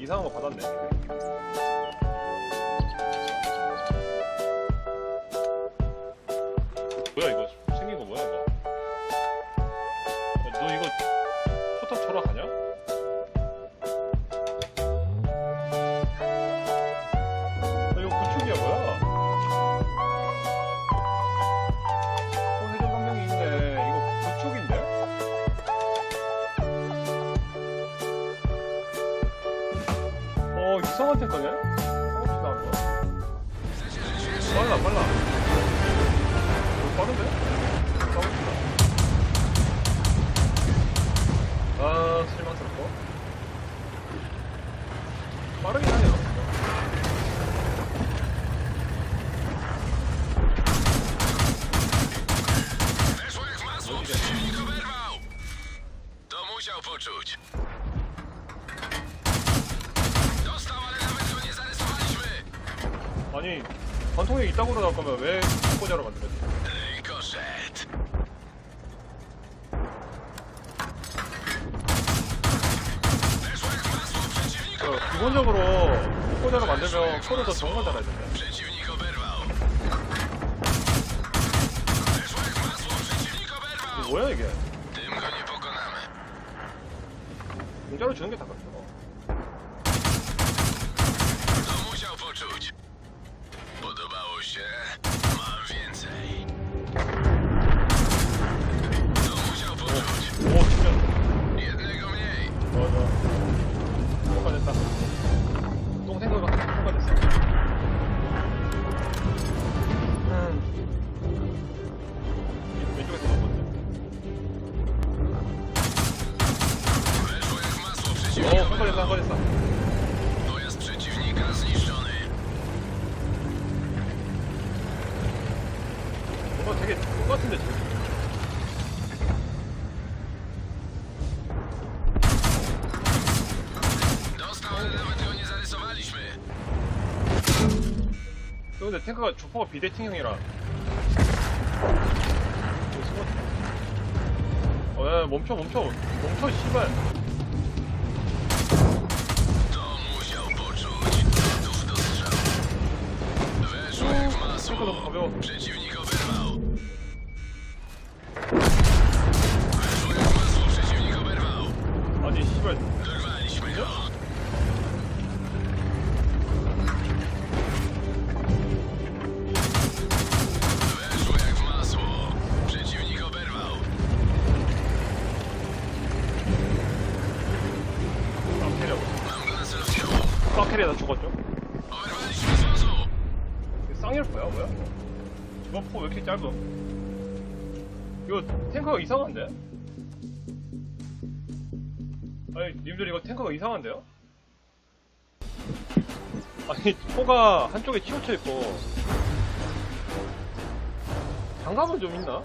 이상한 거 받았네. 어 색깔이네? 혹시 나온 거야? 빨라 빨라 어, 빠른데? 가봅시다 아 실망스럽고 빠르긴 하네요 musiał poczuć. Dostał, ale nawet go nie zarysowaliśmy. 아니 관통에 있다고 그러다 거면 왜 꽂아러 만들었지? 어, 기본적으로 꽂아러 만들면 코를 더 좋은 oberwał. 뭐야 이게? 공짜로 주는 게 다 같아 Podobało się? Mam więcej. To musiał poczuć. 오 진짜 Jednego mniej. 맞아 통과됐다 똥 생각가 통과됐어 음. 왼쪽에서 봤거든 Weszło jak masło 오 przeciwnika. 통과됐다 통과됐어 zarysowaliśmy. 저 근데 탱크가 조퍼가 비대칭형이라. 어, 야, 멈춰 멈춰 멈춰 씨발 탱크 너무. 가벼워 아 캐리어 다 죽었죠? 쌍열포야 뭐야? 이거 포왜 이렇게 짧아? 이거 탱커가 이상한데? 아니 님들 이거 탱커가 이상한데요? 아니 포가 한쪽에 치우쳐 있고 장갑은 좀 있나?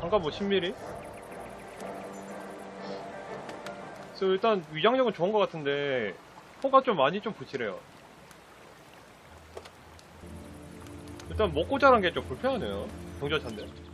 장갑 뭐 10mm? 그래서 일단 위장력은 좋은 것 같은데 포가 좀 많이 좀 붙이래요 일단 먹고 자란 게 좀 불편하네요. 경찰차인데.